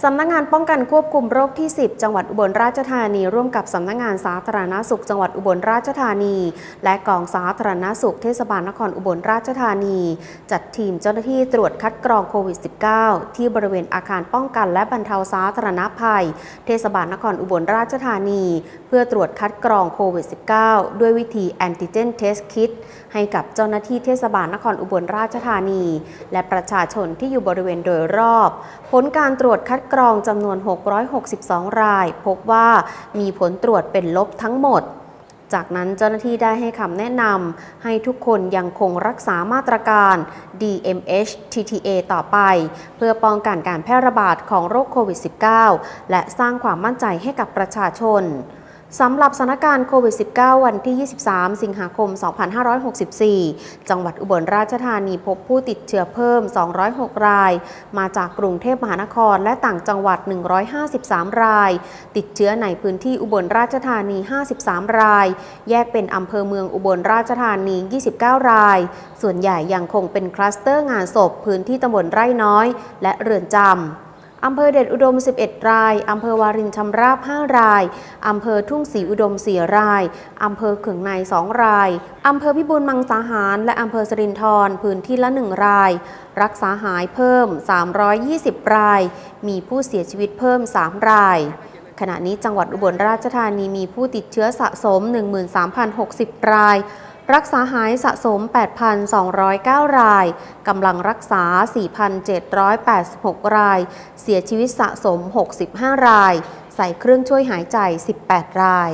สำนักงานป้องกันควบคุมโรคที่ 10 จังหวัดอุบลราชธานี ร่วมกับสำนักงานสาธารณสุข จังหวัดอุบลราชธานี และกองสาธารณสุขเทศบาลนครอุบลราชธานี จัดทีมเจ้าหน้าที่ตรวจคัดกรองโควิด -19 ที่บริเวณอาคารป้องกันและบรรเทาสาธารณภัย เทศบาลนครอุบลราชธานี เพื่อตรวจคัดกรองโควิด -19 ด้วยวิธีแอนติเจนเทสคิดให้กับเจ้าหน้าที่เทศบาลนครอุบลราชธานี และประชาชนที่อยู่บริเวณโดยรอบ ผลการตรวจคัดดกรองจำนวน 662 ราย พบว่ามีผลตรวจเป็นลบทั้งหมดจากนั้นเจ้าหน้าที่ได้ให้คำแนะนำให้ทุกคนยังคงรักษามาตรการ DMH TTA ต่อไป เพื่อป้องกันการแพร่ระบาดของโรคโควิด -19 และสร้างความมั่นใจให้กับประชาชน สำหรับสถานการณ์โควิด -19 วันที่ 23 สิงหาคม 2564 จังหวัดอุบลราชธานีพบผู้ติดเชื้อเพิ่ม 206 ราย มาจากกรุงเทพมหานครและต่างจังหวัด 153 ราย ติดเชื้อในพื้นที่อุบลราชธานี 53 ราย แยกเป็นอำเภอเมืองอุบลราชธานี 29 ราย ส่วนใหญ่ยังคงเป็นคลัสเตอร์งานศพพื้นที่ตำบลไร่น้อย และเรือนจำ อำเภอเดชอุดม 11 ราย อำเภอวารินชำราบ 5 ราย อำเภอทุ่งศรีอุดม 4 ราย อำเภอเขืองใน 2 ราย อำเภอพิบูลมังสาหาร และอำเภอสรินทรพื้นที่ละ 1 ราย รักษาหายเพิ่ม 320 ราย มีผู้เสียชีวิตเพิ่ม 3 รายขณะนี้จังหวัดอุบลราชธานีมีผู้ติดเชื้อสะสม 13,060 ราย รักษาหายสะสม 8,209 ราย กำลังรักษา 4,786 ราย เสียชีวิตสะสม 65 ราย ใส่เครื่องช่วยหายใจ 18 ราย